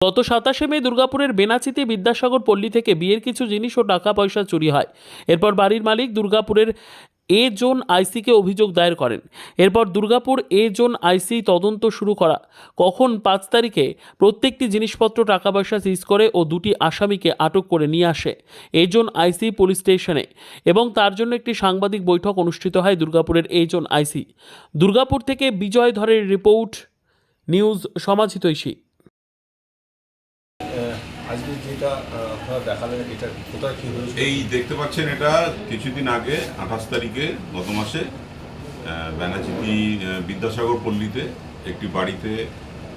গত সাতাশে মে দুর্গাপুরের বেনাচিতে বিদ্যাসাগর পল্লী থেকে বিয়ের কিছু জিনিস ও টাকা পয়সা চুরি হয়। এরপর বাড়ির মালিক দুর্গাপুরের এ জোন আইসিকে অভিযোগ দায়ের করেন। এরপর দুর্গাপুর এ জোন আইসি তদন্ত শুরু করা। কখন পাঁচ তারিখে প্রত্যেকটি জিনিসপত্র টাকা পয়সা সিজ করে ও দুটি আসামিকে আটক করে নিয়ে আসে এ জোন আইসি পুলিশ স্টেশনে এবং তার জন্য একটি সাংবাদিক বৈঠক অনুষ্ঠিত হয় দুর্গাপুরের এ জোন আইসি। দুর্গাপুর থেকে বিজয় ধরের রিপোর্ট, নিউজ সমাজিতৈষী আজকে যেটা আপনারা দেখালেন এটা কোথায় কি হয়েছে? এই দেখতে পাচ্ছেন এটা কিছুদিন আগে আঠাশ তারিখে গত মাসে আহ, বিদ্যাসাগর পল্লীতে একটি বাড়িতে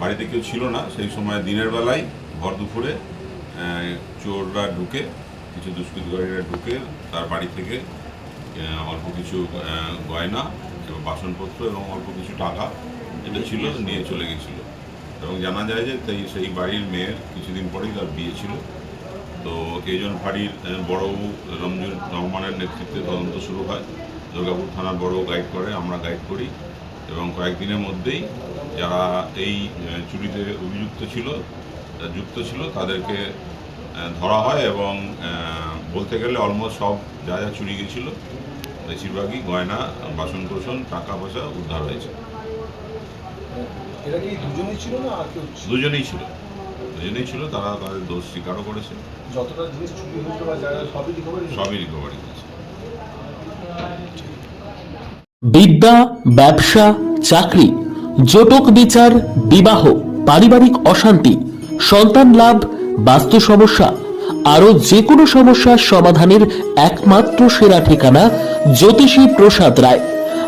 বাড়িতে কেউ ছিল না সেই সময় দিনের বেলায় ভর দুপুরে চোররা ঢুকে কিছু দুষ্কৃতকারীরা ঢুকে তার বাড়ি থেকে অল্প কিছু গয়না এবং বাসনপত্র এবং অল্প কিছু টাকা এটা ছিল নিয়ে চলে গেছিল। এবং জানা যায় যে সেই সেই বাড়ির মেয়ের কিছুদিন পরেই তার বিয়ে ছিল। তো এইজন ফাঁড়ির আহ, বড়বাবু রমজুর রহমানের নেতৃত্বে তদন্ত শুরু হয়। দুর্গাপুর থানার বড় গাইড করে আমরা গাইড করি। এবং কয়েকদিনের মধ্যেই যারা এই চুরিতে অভিযুক্ত ছিল যুক্ত ছিল তাদেরকে ধরা হয় এবং বলতে গেলে অলমোস্ট সব যা যা চুরি গেছিল বেশিরভাগই গয়না বাসন টাকা পয়সা উদ্ধার হয়েছে। এটা কি দুজনেই ছিল না আর কেউ ছিল? দুজনেই ছিল। দুজনেই ছিল তারা তাদের দোষ স্বীকারও করেছে। যতটা জিনিস চুরি হয়েছিল বা যারা সবই রিকভারি সবই রিকভারি করেছে। বিদ্যা ব্যবসা চাকরি জটক বিচার বিবাহ পারিবারিক অশান্তি সন্তান লাভ বাস্তু সমস্যা আরও যে কোনো সমস্যার সমাধানের একমাত্র সেরা ঠিকানা জ্যোতিষী প্রসাদ রায়।